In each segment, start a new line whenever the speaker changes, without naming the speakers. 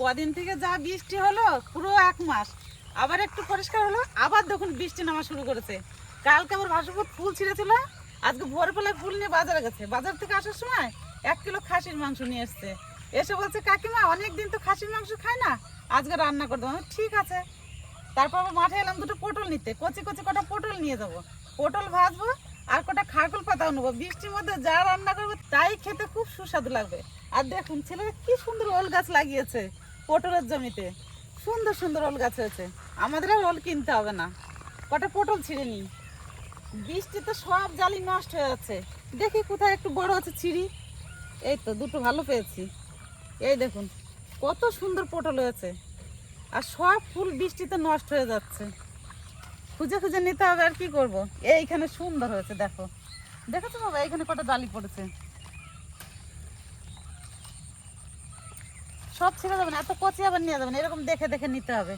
কদিন থেকে যা বৃষ্টি হলো, পুরো এক মাস। আবার একটু পরিষ্কার হলো, আবার দেখুন বৃষ্টি নামা শুরু করেছে। কালকে আমার ভাসুপুর ফুল ছিঁড়েছিল, আজকে ভোরবেলায় ফুল নিয়ে বাজারে গেছে। বাজার থেকে আসার সময় এক কিলো খাসির মাংস নিয়ে এসছে। এসে বলছে, কাকিমা অনেক দিন তো খাসির মাংস খায় না, আজকে রান্না করে দেবো। ঠিক আছে। তারপর মাঠে এলাম দুটো পটল নিতে। কচি কচি কটা পটল নিয়ে যাব। পটল ভাজবো আর কটা খারকুল পাতাও নেব। বৃষ্টির মধ্যে যা রান্না করব তাই খেতে খুব সুস্বাদু লাগবে। আর দেখুন, ছেলেরা কি সুন্দর ওল গাছ লাগিয়েছে। পটলের জমিতে। সুন্দর সুন্দর ওল গাছ হয়েছে। আমাদের আর ওল কিনতে হবে না। কটা পটল ছিঁড়ে নিই। বৃষ্টিতে সব জালি নষ্ট হয়ে যাচ্ছে। দেখি কোথায় একটু বড় আছে ছিঁড়ি। এই তো দুটো ভালো পেয়েছি। এই দেখুন, কত সুন্দর পটল হয়েছে। আর সব ফুল বৃষ্টিতে নষ্ট হয়ে যাচ্ছে। খুঁজে খুঁজে নিতে হবে আর কি করব। এইখানে সুন্দর হয়েছে, দেখো। দেখেছ বাবা, এইখানে কটা জালি পড়েছে। সব ছেড়ে যাবে না, এত কচি আবার নিয়ে যাবে না, এরকম দেখে দেখে নিতে হবে।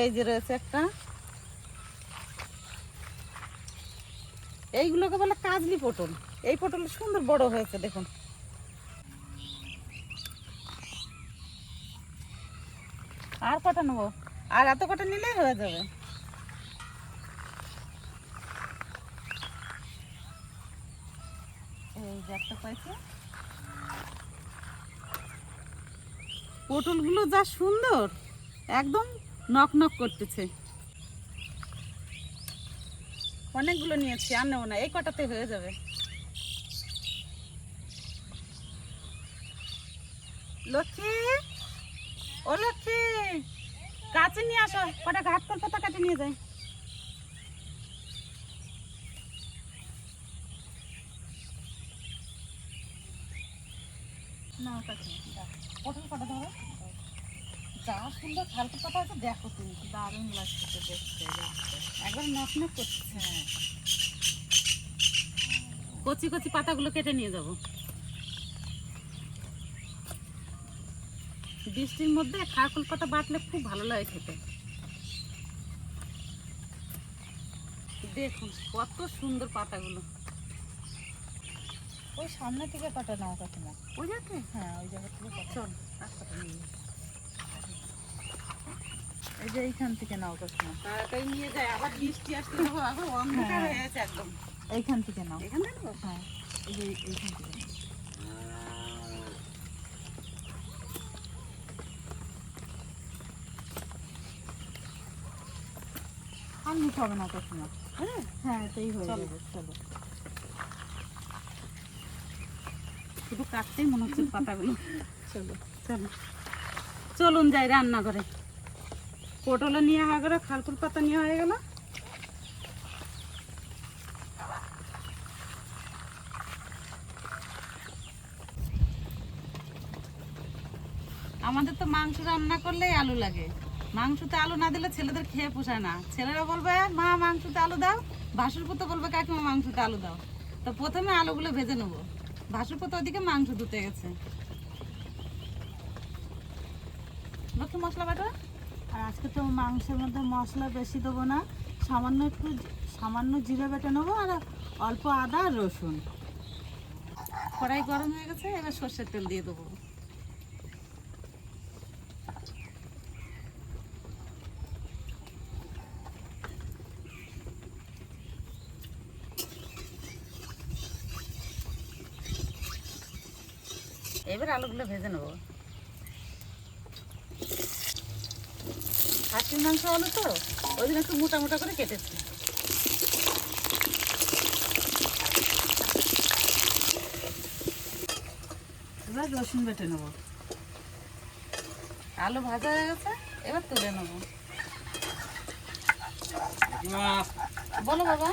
এই যে রয়েছে একটা। এইগুলোকে বলে কাজলি পটল। এই পটল সুন্দর বড় হয়েছে, দেখুন। আর কটা নেব? আর এত কটা নিলেই হয়ে যাবে এই যে একটা পাইছে পটলগুলো যা সুন্দর একদম নক নক করতেছে। অনেকগুলো নিয়েছি আর নেব না এই কটাতে হয়ে যাবে। লক্ষ্মী ও লক্ষ্মী কাছে নিয়ে আসো কটা ঘাট কল পাতা কাটে নিয়ে যাই। দেখো লাগছে দেখতে কচি কচি পাতাগুলো কেটে নিয়ে যাব। বৃষ্টির মধ্যে খারকুল পাতা বাটলে খুব ভালো লাগে খেতে। দেখুন, কত সুন্দর পাতাগুলো।
ওই সামনে থেকে কাটা নাও কাকিমা।
ওই যাতে
হ্যাঁ ওই জায়গা থেকে
চল।
এই যে এইখান থেকে নাও কাকিমা।
তাড়াতাড়ি নিয়ে যাই আবার বৃষ্টি আসতে দেবো আবার অন্ধকার
হ্যাঁ।
হয়ে গেছে একদম।
এইখান থেকে নাও।
এখান থেকে
হ্যাঁ এই যে এইখান থেকে আর নিতে হবে না কাকিমা।
হ্যাঁ
হ্যাঁ এটাই হয়ে যাবে চলো।
শুধু কাটতেই মনে হচ্ছে পাতাগুলো।
চলো।
চলো। চলুন যাই রান্না করে পটলও নিয়ে হয়ে গেল খালকুল পাতা নিয়ে হয়ে গেল। আমাদের তো মাংস রান্না করলেই আলু লাগে। মাংসতে আলু না দিলে ছেলেদের খেয়ে পোষায় না। ছেলেরা বলবে মা মাংসতে আলু দাও। ভাসুর পুতো বলবে কাকিমা মাংসতে আলু দাও। তো প্রথমে আলুগুলো ভেজে নেব। ভাসুর পুতো ওদিকে মাংস ধুতে গেছে। লক্ষ্মী মশলা বাটা।
আর আজকে তো মাংসের মধ্যে মশলা বেশি দেবো না, সামান্য একটু সামান্য জিরে বেটে নেব আর অল্প আদা আর রসুন।
কড়াই গরম হয়ে গেছে, এবার সর্ষের তেল দিয়ে দেবো। এবার আলুগুলো ভেজে নেব। খাসির মাংস আলু তো ওই জন্য একটু মোটা মোটা করে কেটেছি। এবার রসুন বেটে নেব। আলু ভাজা হয়ে গেছে এবার তুলে নেব। বলো বাবা।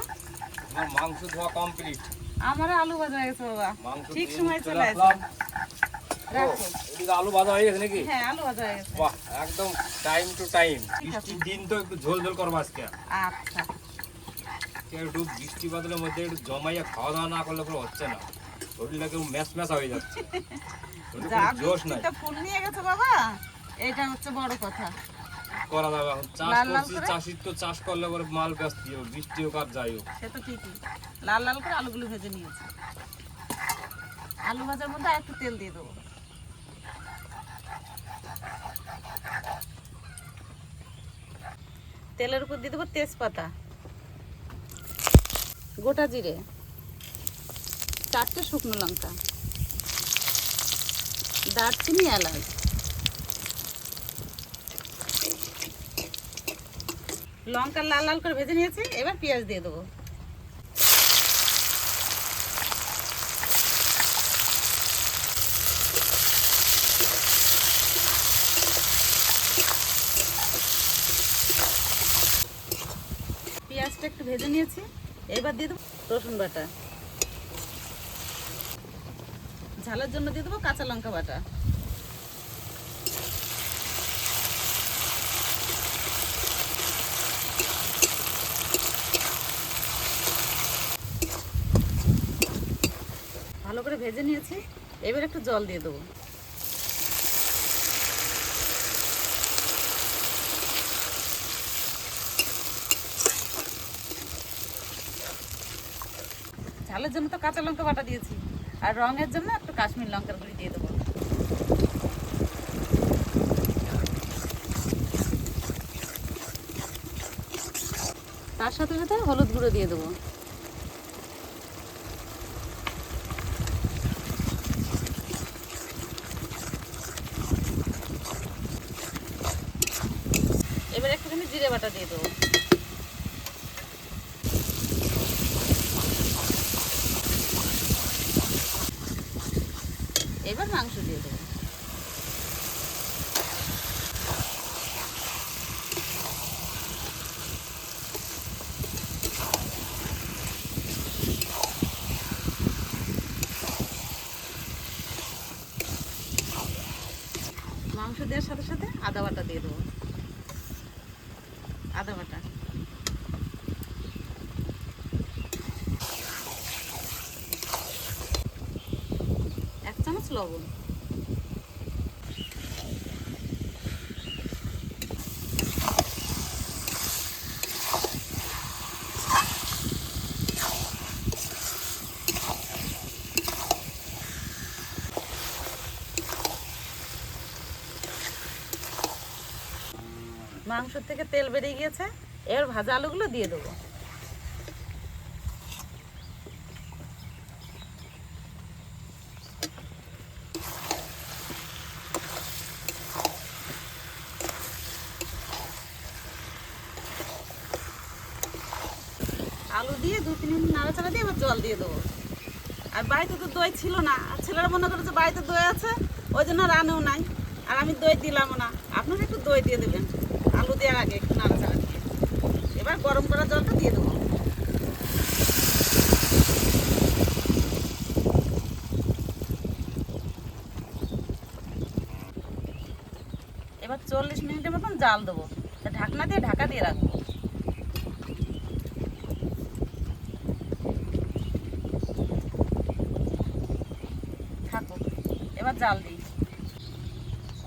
আমার মাংস ধোয়া কমপ্লিট
আমার আলু ভাজা হয়ে গেছে বাবা। ঠিক সময়
চলে
চলে আসলাম
আসলাম। ও,
রাখো
এদিকে আলু ভাজা হয়ে গেছে নাকি?
হ্যাঁ আলু ভাজা হয়ে গেছে।
বাহ একদম টাইম টু টাইম বৃষ্টির দিন তো একটু ঝোল ঝোল করব আজকে।
আচ্ছা।
একটু বৃষ্টি বাদলের মধ্যে একটু জমাইয়া খাওয়া দাওয়া না করলে পুরো হচ্ছে না। শরীরটা কেউ ম্যাচ ম্যাচ হয়ে যাচ্ছে। শরীরে
যা
কোনো জোশ নাই।
ফুল নিয়ে গেছে বাবা। এটা হচ্ছে বড় কথা।
করা যাবে এখন। চাষ
লাল লাল
করছি চাষির তো চাষ করলে পরে মাল ব্যস্ত হোক বৃষ্টি হোক আর যাই হোক।
সে তো ঠিকই। লাল লাল করে আলুগুলো ভেজে নিয়েছে। আলু ভাজার মধ্যে আর একটু তেল দিয়ে দেবো। তেলের উপর দিয়ে দেবো তেজপাতা। গোটা জিরে। চারটে শুকনো লঙ্কা। দারচিনি, এলাচ। লঙ্কা লাল লাল করে ভেজে নিয়েছি, এবার পেঁয়াজ দিয়ে দেবো পেঁয়াজটা একটু ভেজে নিয়েছি। এবার দিয়ে দেবো রসুন বাটা। ঝালের জন্য দিয়ে দেবো কাঁচা লঙ্কা বাটা। ভালো করে ভেজে নিয়েছি। এবার একটু জল দিয়ে দেবো ঝালের জন্য তো কাঁচা লঙ্কা বাটা দিয়েছি। আর রঙের জন্য একটু কাশ্মীর লঙ্কার গুঁড়ি দিয়ে দেবো। তার সাথে সাথে হলুদ গুঁড়ো দিয়ে দেবো এবার একটুখানি জিরে বাটা দিয়ে দেবো এবার মাংস দিয়ে দেবো মাংস দেওয়ার সাথে সাথে আদা বাটা দিয়ে দেবো আদা বাটা এক চামচ লবণ মাংস থেকে তেল বেরিয়ে গিয়েছে। এবার ভাজা আলুগুলো দিয়ে দেবো। আলু দিয়ে দু তিন মিনিট নাড়াচাড়া দিয়ে এবার জল দিয়ে দেবো। আর বাড়িতে তো দই ছিল না। আর ছেলেরা মনে করে যে বাড়িতে দই আছে, ওই জন্য রানেও নাই। আর আমি দই দিলামও না। আপনারা একটু দই দিয়ে দেবেন। দেওয়ার আগে একটু নাড়াচাড়া দিয়ে এবার গরম করা জলটা দিয়ে দেবো। এবার চল্লিশ মিনিটের মতন জাল দেবো। ঢাকনা দিয়ে ঢাকা দিয়ে রাখব। এবার জাল দিই।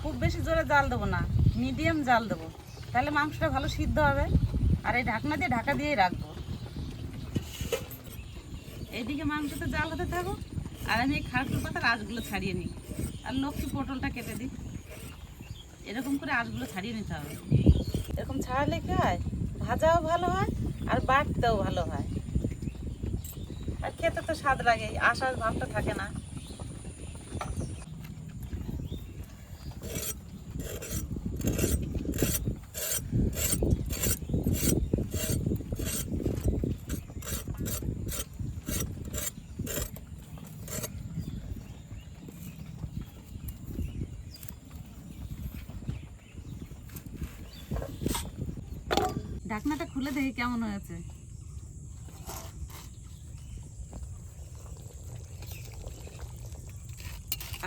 খুব বেশি জোরে জাল দেবো না, মিডিয়াম জাল দেবো। তাহলে মাংসটা ভালো সিদ্ধ হবে। আর এই ঢাকনা দিয়ে ঢাকা দিয়েই রাখব। এইদিকে মাংসটা জাল হতে থাকুক, আর আমি এই খারকুর পাতার আঁশগুলো ছাড়িয়ে নিই। আর লক্ষ্মী পটলটা কেটে দিই। এরকম করে আঁশগুলো ছাড়িয়ে নিতে হবে। এরকম ছাড়ালে কি হয়? ভাজাও ভালো হয়, আর বাটতেও ভালো হয়। আর খেতে তো স্বাদ লাগে, আশার ভাবটা থাকে না ঢাকনাটা খুলে দেখি কেমন হয়েছে।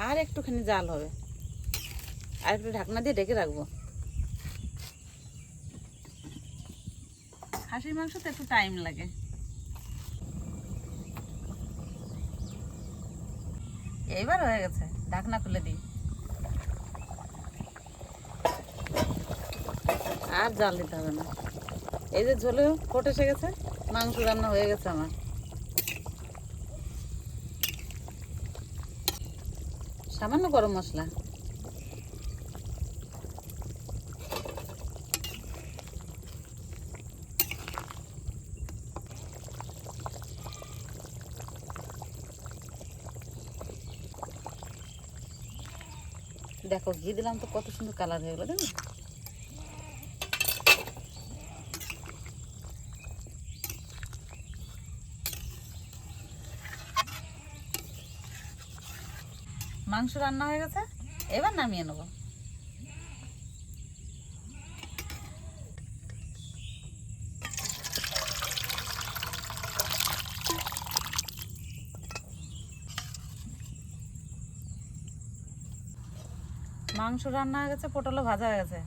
আর একটুখানি জাল হবে। আর একটু ঢাকনা দিয়ে ঢেকে রাখব। খাসির মাংস তো একটু টাইম লাগে। এইবার হয়ে গেছে ঢাকনা খুলে দিই। আর জাল দিতে হবে না। এই যে ঝোলে ফোটে এসে গেছে, মাংস রান্না হয়ে গেছে আমার। সামান্য গরম মশলা। দেখো, ঘি দিলাম তো কত সুন্দর কালার হয়ে গেলো দেখো মাংস রান্না হয়ে গেছে, এবার নামিয়ে নেব। মাংস রান্না হয়ে গেছে, পটলও ভাজা হয়ে গেছে।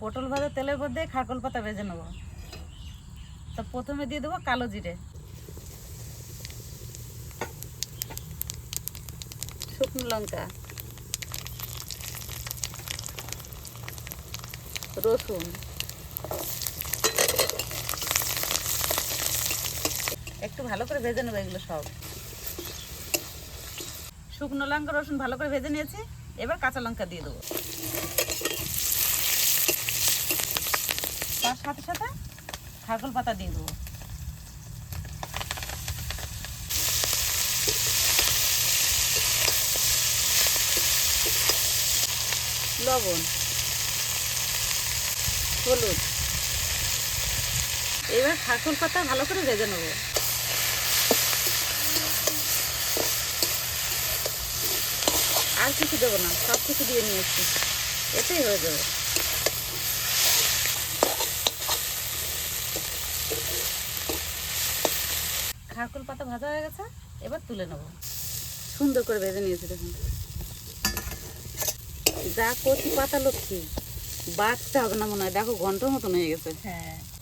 পটল ভাজা তেলের উপর দিয়ে খারকল পাতা ভেজে নেব। তো প্রথমে দিয়ে দেবো কালো জিরে। লঙ্কা, রসুন। একটু ভালো করে ভেজে নেব এগুলো সব। শুকনো লঙ্কা, রসুন ভালো করে ভেজে নিয়েছি, এবার কাঁচা লঙ্কা দিয়ে দেবো। তার সাথে সাথে খাগল পাতা দিয়ে দেবো। লবণ, হলুদ। এবার খাকল পাতা ভালো করে ভেজে নেব। আর কিছু দেবো না, সব কিছু দিয়ে নিয়েছি। এতেই হয়ে যাবে। খারকুল পাতা ভাজা হয়ে গেছে, এবার তুলে নেব। সুন্দর করে ভেজে নিয়েছি দেখুন। যা কচি পাতা লক্ষ্মী বাঁচতে হবে না মনে হয়। দেখো, ঘণ্টার মতন হয়ে গেছে।
হ্যাঁ।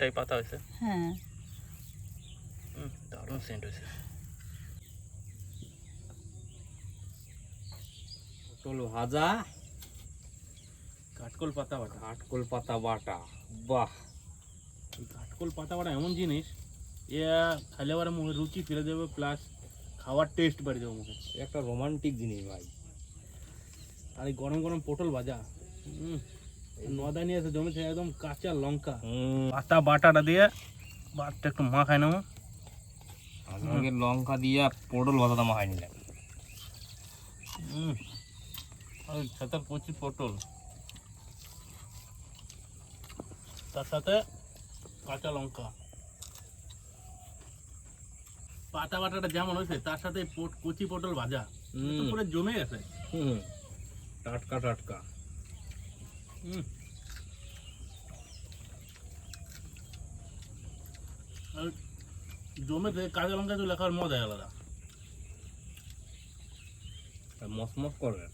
অনেকটাই পাতা হয়েছে।
হ্যাঁ।
দারুণ সেন্ট হয়েছে।
পটল ভাজা
কাঠকোল পাতা বাটা।
কাঠকোল পাতা বাটা বাহ।
এই কাঠকোল পাতা বাটা এমন জিনিস এ খাইলে আবার মুখে রুচি ফিরে দেবে প্লাস খাওয়ার টেস্ট বাড়ি দেবে মুখে।
একটা রোমান্টিক জিনিস ভাই।
আর এই গরম গরম পটল ভাজা হুম নদা নিয়ে এসে জমেছে একদম কাঁচা লঙ্কা। পাতা বাটাটা দিয়ে বাটটা একটু মাখাই নেব।
লঙ্কা দিয়ে পটল ভাজাটা মাখাই নিলাম।
আর কচি পটল। তার সাথে কাঁচা লঙ্কা। পাতা বাটাটা যেমন হয়েছে তার সাথে কচি পটল ভাজা। পুরো জমে গেছে।
হুম। টাটকা টাটকা।
জমেতে কাঁচা লঙ্কা তো লেখার মজা আলাদা।
মসমস করবে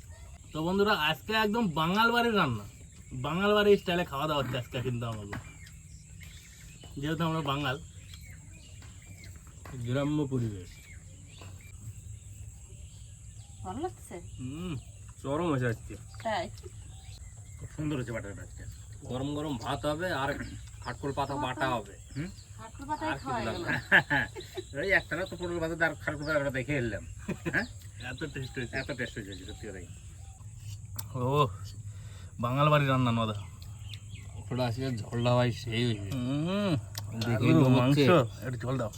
তো বন্ধুরা আজকে একদম বাঙাল বাড়ির রান্না। বাঙাল বাড়ির স্টাইলে খাওয়া দাওয়া হচ্ছে আজকে কিন্তু আমাকে যেহেতু আমরা বাঙাল।
গ্রাম্য পরিবেশ।
ভালো লাগছে?
হুম চরম হয়েছে আজকে।
তাই?
খুব সুন্দর হচ্ছে বাটাটা আজকে।
গরম গরম ভাত হবে আর কাঠকোল পাতা বাটা হবে।
ওই একটা তো পটল আর দেখে এলাম।
এত টেস্ট হয়েছে।
এত টেস্ট হয়েছে সত্যি কথাই।
ও বাঙাল বাড়ির রান্না নদা।
ওটা আজকে ঝোলটা ভাই সেই হয়েছে। দেখেই
মাংস। একটু জল দাও।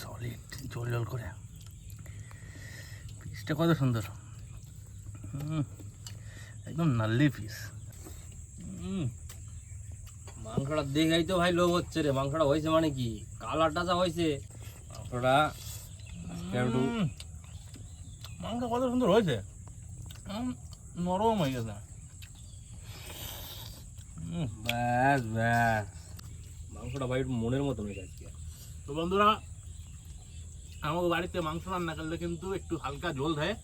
সলিড জল জল করে। পিসটা কত সুন্দর। হুম, একদম নাল্লি পিস
মাংসটা দেখাই তো ভাই লোভ হচ্ছে রে। মাংসটা হয়েছে মানে কি? কালারটা যা হয়েছে। মাংসটা
মাংসটা কত সুন্দর হয়েছে। নরম হয়ে গেছে। হুম,
ব্যাস ব্যাস। মাংসটা ভাই মনের মতন হয়েছে আজকে।
তো বন্ধুরা আমাদের বাড়িতে মাংস রান্না করলে কিন্তু একটু হালকা ঝোল দেয়।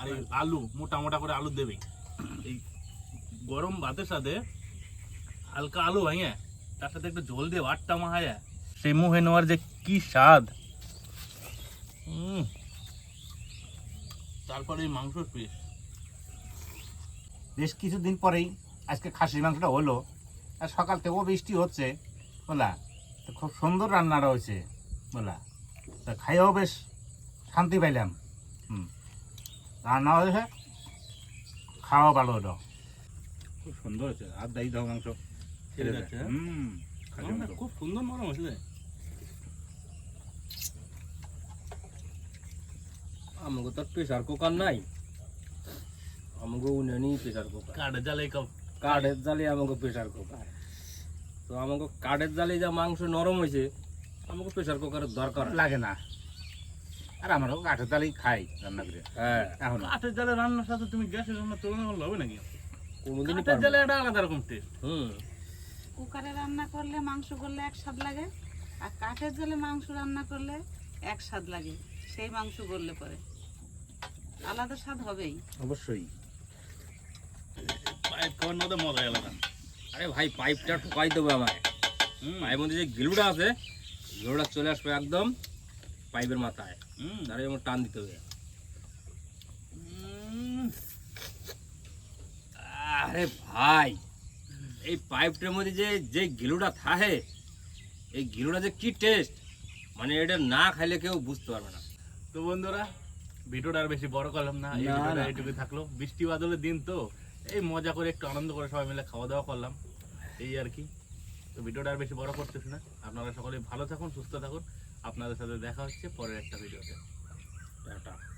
আর আলু মোটা মোটা করে আলু দেবে এই গরম ভাতের সাথে হালকা আলু ভেঙে, তার সাথে একটু জল দিয়ে ভাতটা মাহায় সেই মুখে নেওয়ার যে কি স্বাদ। তারপরে মাংসর পিস।
বেশ কিছুদিন পরেই আজকে খাসির মাংসটা হলো। আর সকাল থেকেও বৃষ্টি হচ্ছে, বলা। তো খুব সুন্দর রান্নাটা হয়েছে বলা। তা খাইও বেশ শান্তি পাইলাম। হুম। রান্না হয়েছে? খাওয়া ভালো হলো খুব সুন্দর হয়েছে। আর দাই দাও মাংস? হুম।
খুব সুন্দর নরম হয়েছে
আমাকে তো প্রেশার কুকার নাই। আমাকে উনানি প্রেশার কুকার।
কাঠে জালে
কাঠের জালে আমাকে প্রেশার কুকার। তো আমাকে কাঠের জালে যা মাংস নরম হয়েছে আমাকে প্রেশার কুকারের দরকার
লাগে না। আর আমরাও কাঠের তালেই খাই রান্না করে।
হ্যাঁ।
এখন।
কাঠের জালে রান্নার সাথে তুমি গ্যাসের রান্না তুলনা করলে হবে নাকি?
কোনোদিনই
কাঠের জালে একটা আলাদা রকম টেস্ট
হুম।
কুকারে রান্না করলে মাংস করলে এক স্বাদ লাগে আর কাঠের জলে মাংস রান্না করলে এক স্বাদ লাগে সেই মাংস করলে পরে। আলাদা স্বাদ হবেই।
অবশ্যই।
পাইপ খাওয়ার মধ্যে মজা আলাদা।
আরে ভাই পাইপটা ঠোকাই দেবো আমায়।
হুম,
পাইপের মধ্যে যে গিলুটা আছে গিলুটা চলে আসবে একদম পাইপের মাথায়।
হুম,
টান দিতে হবে। আরে ভাই এই পাইপটার মধ্যে যে যে গিলুটা থাকে এই গিলুটা যে কি টেস্ট মানে এটা না খাইলে কেউ বুঝতে পারবে না।
তো বন্ধুরা ভিডিওটা আর বেশি বড় করলাম না এই ভিডিওটা। এইটুকু থাকল। বৃষ্টি বাদলের দিন তো এই মজা করে একটু আনন্দ করে সবাই মিলে খাওয়া দাওয়া করলাম এই আর কি। তো ভিডিওটা আর বেশি বড় করতেছি না। আপনারা সকলে ভালো থাকুন সুস্থ থাকুন। আপনাদের সাথে দেখা হচ্ছে পরের একটা ভিডিওতে।
টাটা।